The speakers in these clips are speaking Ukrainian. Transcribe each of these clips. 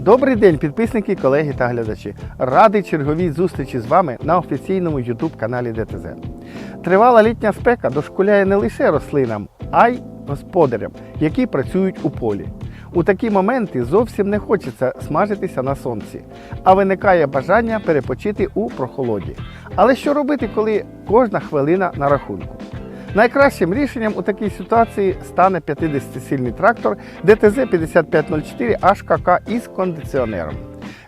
Добрий день, підписники, колеги та глядачі. Радий черговій зустрічі з вами на офіційному YouTube каналі ДТЗ. Тривала літня спека дошкуляє не лише рослинам, а й господарям, які працюють у полі. У такі моменти зовсім не хочеться смажитися на сонці, а виникає бажання перепочити у прохолоді. Але що робити, коли кожна хвилина на рахунку? Найкращим рішенням у такій ситуації стане 50-сильний трактор ДТЗ 5504 HKK із кондиціонером.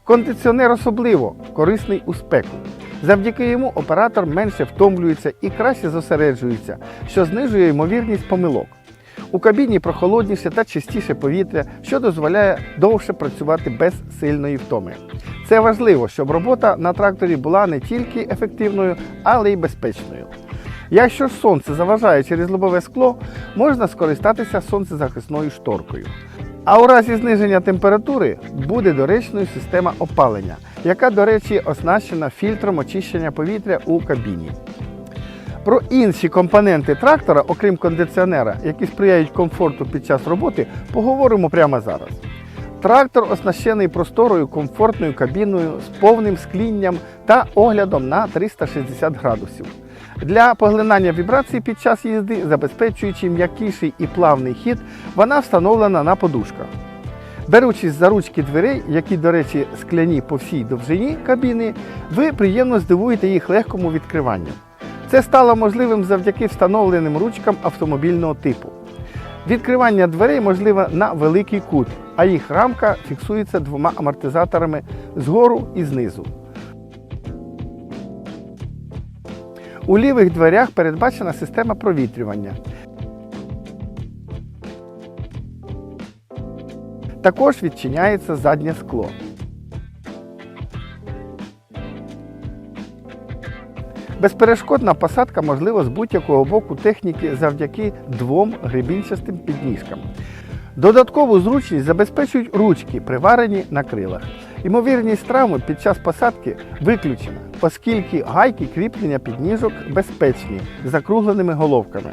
Кондиціонер особливо корисний у спеку. Завдяки йому оператор менше втомлюється і краще зосереджується, що знижує ймовірність помилок. У кабіні прохолодніше та чистіше повітря, що дозволяє довше працювати без сильної втоми. Це важливо, щоб робота на тракторі була не тільки ефективною, але й безпечною. Якщо сонце заважає через лобове скло, можна скористатися сонцезахисною шторкою. А у разі зниження температури буде доречною система опалення, яка, до речі, оснащена фільтром очищення повітря у кабіні. Про інші компоненти трактора, окрім кондиціонера, які сприяють комфорту під час роботи, поговоримо прямо зараз. Трактор оснащений просторою комфортною кабіною з повним склінням та оглядом на 360 градусів. Для поглинання вібрацій під час їзди, забезпечуючи м'якіший і плавний хід, вона встановлена на подушках. Беручись за ручки дверей, які, до речі, скляні по всій довжині кабіни, ви приємно здивуєте їх легкому відкриванню. Це стало можливим завдяки встановленим ручкам автомобільного типу. Відкривання дверей можливе на великий кут, а їх рамка фіксується двома амортизаторами згору і знизу. У лівих дверях передбачена система провітрювання. Також відчиняється заднє скло. Безперешкодна посадка можлива з будь-якого боку техніки завдяки двом гребінчастим підніжкам. Додаткову зручність забезпечують ручки, приварені на крилах. Ймовірність травми під час посадки виключена, оскільки гайки кріплення підніжок безпечні з закругленими головками.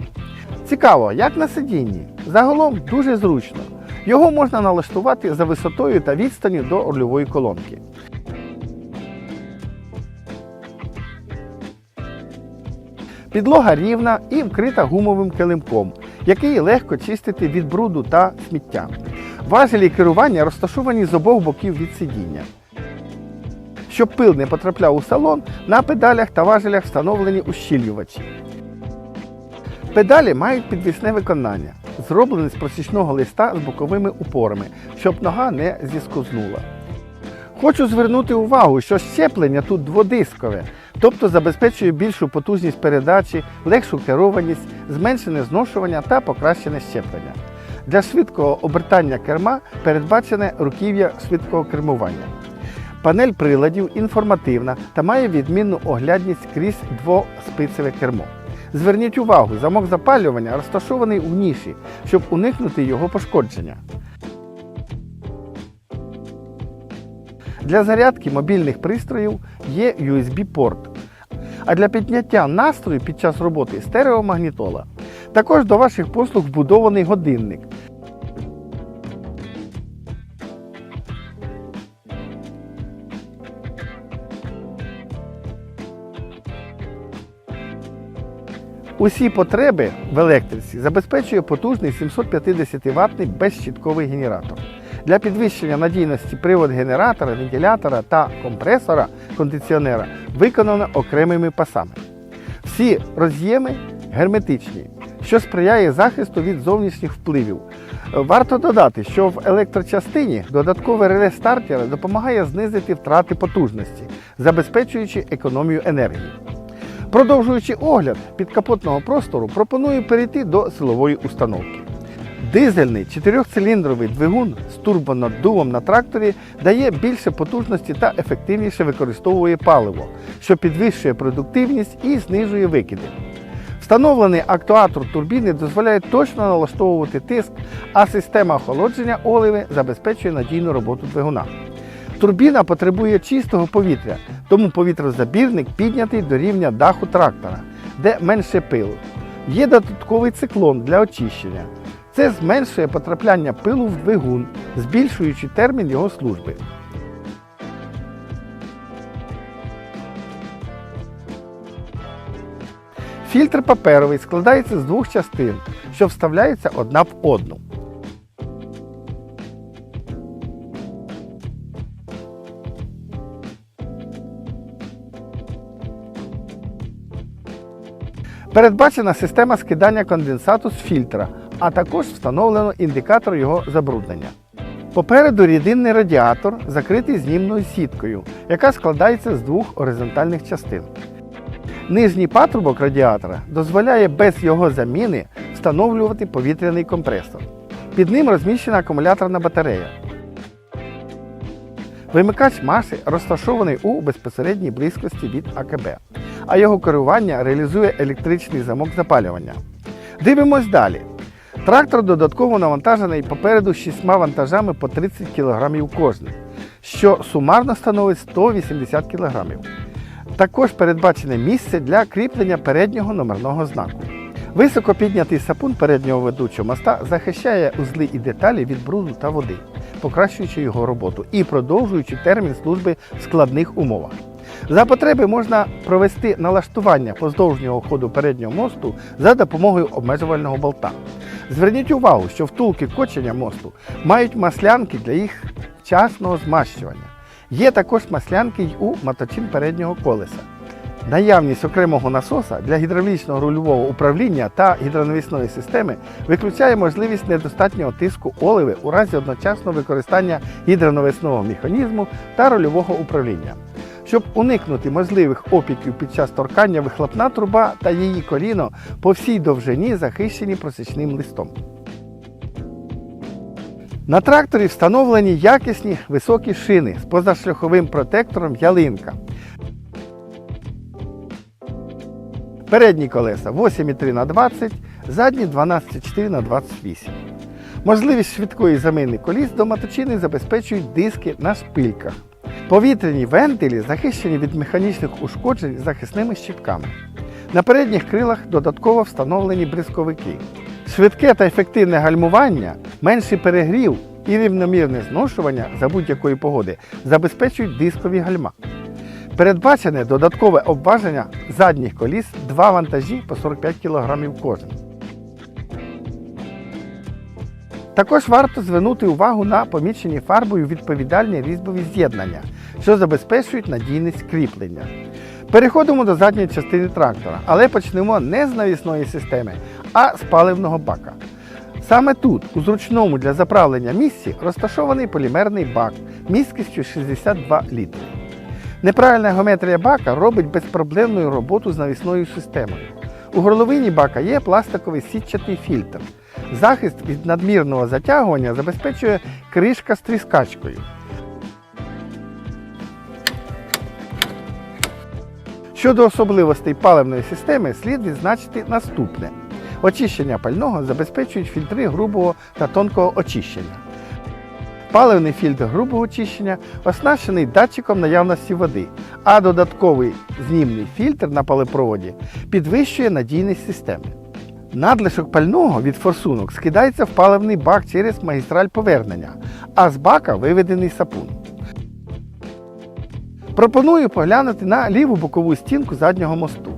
Цікаво, як на сидінні. Загалом дуже зручно. Його можна налаштувати за висотою та відстанню до рульової колонки. Підлога рівна і вкрита гумовим килимком, який легко чистити від бруду та сміття. Важелі керування розташовані з обох боків від сидіння. Щоб пил не потрапляв у салон, на педалях та важелях встановлені ущільювачі. Педалі мають підвісне виконання, зроблені з просічного листа з боковими упорами, щоб нога не зіскознула. Хочу звернути увагу, що щеплення тут дводискове, тобто забезпечує більшу потужність передачі, легшу керованість, зменшене зношування та покращене щеплення. Для швидкого обертання керма передбачене руків'я швидкого кермування. Панель приладів інформативна та має відмінну оглядність крізь двоспицеве кермо. Зверніть увагу, замок запалювання розташований у ніші, щоб уникнути його пошкодження. Для зарядки мобільних пристроїв є USB-порт. А для підняття настрою під час роботи стереомагнітола. Також до ваших послуг вбудований годинник. Усі потреби в електриці забезпечує потужний 750 ваттний безщітковий генератор. Для підвищення надійності привод генератора, вентилятора та компресора кондиціонера виконано окремими пасами. Всі роз'єми герметичні, що сприяє захисту від зовнішніх впливів. Варто додати, що в електрочастині додаткове реле стартера допомагає знизити втрати потужності, забезпечуючи економію енергії. Продовжуючи огляд підкапотного простору, пропоную перейти до силової установки. Дизельний чотирьохциліндровий двигун з турбонаддувом на тракторі дає більше потужності та ефективніше використовує паливо, що підвищує продуктивність і знижує викиди. Встановлений актуатор турбіни дозволяє точно налаштовувати тиск, а система охолодження оливи забезпечує надійну роботу двигуна. Турбіна потребує чистого повітря, тому повітрозабірник піднятий до рівня даху трактора, де менше пилу. Є додатковий циклон для очищення. Це зменшує потрапляння пилу в двигун, збільшуючи термін його служби. Фільтр паперовий складається з двох частин, що вставляються одна в одну. Передбачена система скидання конденсату з фільтра, а також встановлено індикатор його забруднення. Попереду рідинний радіатор закритий знімною сіткою, яка складається з двох горизонтальних частин. Нижній патрубок радіатора дозволяє без його заміни встановлювати повітряний компресор. Під ним розміщена акумуляторна батарея. Вимикач маси розташований у безпосередній близькості від АКБ, а його керування реалізує електричний замок запалювання. Дивимось далі. Трактор додатково навантажений попереду шістьма вантажами по 30 кг кожний, що сумарно становить 180 кг. Також передбачене місце для кріплення переднього номерного знаку. Високо піднятий сапун переднього ведучого моста захищає узли і деталі від бруду та води, покращуючи його роботу і продовжуючи термін служби в складних умовах. За потреби можна провести налаштування поздовжнього ходу переднього мосту за допомогою обмежувального болта. Зверніть увагу, що втулки кочення мосту мають маслянки для їх вчасного змащування. Є також маслянки й у моточин переднього колеса. Наявність окремого насоса для гідравлічного рульового управління та гідронавісної системи виключає можливість недостатнього тиску оливи у разі одночасного використання гідронавісного механізму та рульового управління. Щоб уникнути можливих опіків під час торкання, вихлопна труба та її коліно по всій довжині захищені просічним листом. На тракторі встановлені якісні високі шини з позашляховим протектором ялинка. Передні колеса 8,3 на 20, задні 12,4 на 28. Можливість швидкої заміни коліс до моточини забезпечують диски на шпильках. Повітряні вентилі захищені від механічних ушкоджень захисними щіпками. На передніх крилах додатково встановлені бризковики. Швидке та ефективне гальмування, менший перегрів і рівномірне зношування за будь-якої погоди забезпечують дискові гальма. Передбачене додаткове обваження задніх коліс два вантажі по 45 кг кожен. Також варто звернути увагу на помічені фарбою відповідальні різьбові з'єднання, що забезпечують надійність кріплення. Переходимо до задньої частини трактора, але почнемо не з навісної системи, а з паливного бака. Саме тут, у зручному для заправлення місці, розташований полімерний бак місткістю 62 літри. Неправильна геометрія бака робить безпроблемну роботу з навісною системою. У горловині бака є пластиковий сітчатий фільтр. Захист від надмірного затягування забезпечує кришка з тріскачкою. Щодо особливостей паливної системи, слід відзначити наступне. Очищення пального забезпечують фільтри грубого та тонкого очищення. Паливний фільтр грубого очищення оснащений датчиком наявності води, а додатковий знімний фільтр на палепроводі підвищує надійність системи. Надлишок пального від форсунок скидається в паливний бак через магістраль повернення, а з бака виведений сапун. Пропоную поглянути на ліву бокову стінку заднього мосту.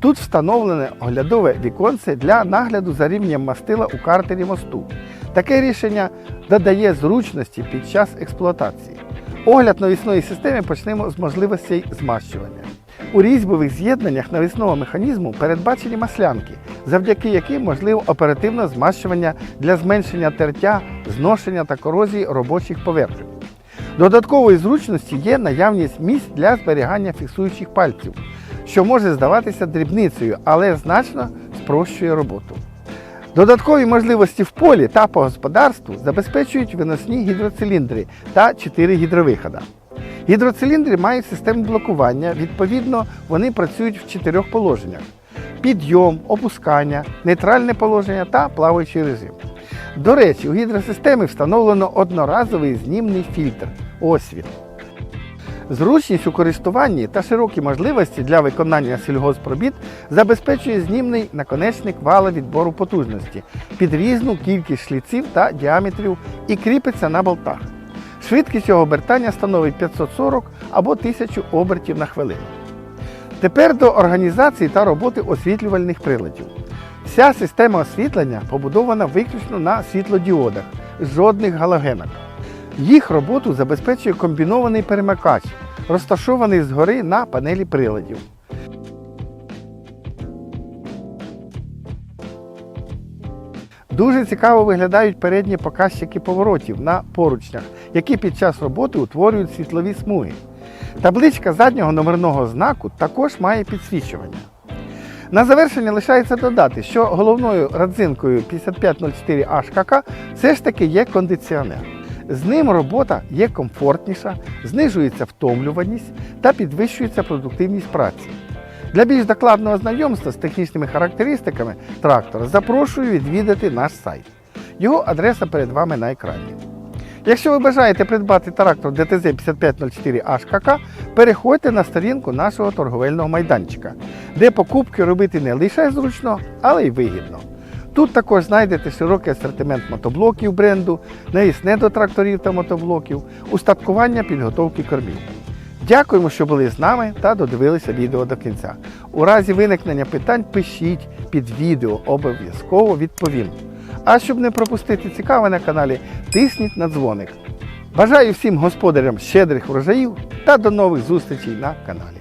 Тут встановлене оглядове віконце для нагляду за рівнем мастила у картері мосту. Таке рішення додає зручності під час експлуатації. Огляд навісної системи почнемо з можливостей змащування. У різьбових з'єднаннях навісного механізму передбачені маслянки, завдяки яким можливо оперативне змащування для зменшення тертя, зношення та корозії робочих поверхень. Додаткової зручності є наявність місць для зберігання фіксуючих пальців, що може здаватися дрібницею, але значно спрощує роботу. Додаткові можливості в полі та по господарству забезпечують виносні гідроциліндри та 4 гідровихода. Гідроциліндри мають систему блокування, відповідно, вони працюють в чотирьох положеннях: підйом, опускання, нейтральне положення та плаваючий режим. До речі, у гідросистемі встановлено одноразовий знімний фільтр освіт. Зручність у користуванні та широкі можливості для виконання сільгоспробіт забезпечує знімний наконечник вала відбору потужності під різну кількість шліців та діаметрів і кріпиться на болтах. Швидкість його обертання становить 540 або 1000 обертів на хвилину. Тепер до організації та роботи освітлювальних приладів. Вся система освітлення побудована виключно на світлодіодах, жодних галогенок. Їх роботу забезпечує комбінований перемикач, розташований згори на панелі приладів. Дуже цікаво виглядають передні показчики поворотів на поручнях, які під час роботи утворюють світлові смуги. Табличка заднього номерного знаку також має підсвічування. На завершення лишається додати, що головною родзинкою 5504 HKK все ж таки є кондиціонер. З ним робота є комфортніша, знижується втомлюваність та підвищується продуктивність праці. Для більш докладного знайомства з технічними характеристиками трактора запрошую відвідати наш сайт. Його адреса перед вами на екрані. Якщо ви бажаєте придбати трактор ДТЗ 5504 HKK, переходьте на сторінку нашого торговельного майданчика, де покупки робити не лише зручно, але й вигідно. Тут також знайдете широкий асортимент мотоблоків бренду, навісне до тракторів та мотоблоків, устаткування підготовки кормів. Дякуємо, що були з нами та додивилися відео до кінця. У разі виникнення питань пишіть під відео, обов'язково відповім. А щоб не пропустити цікаве на каналі, тисніть на дзвоник. Бажаю всім господарям щедрих врожаїв та до нових зустрічей на каналі.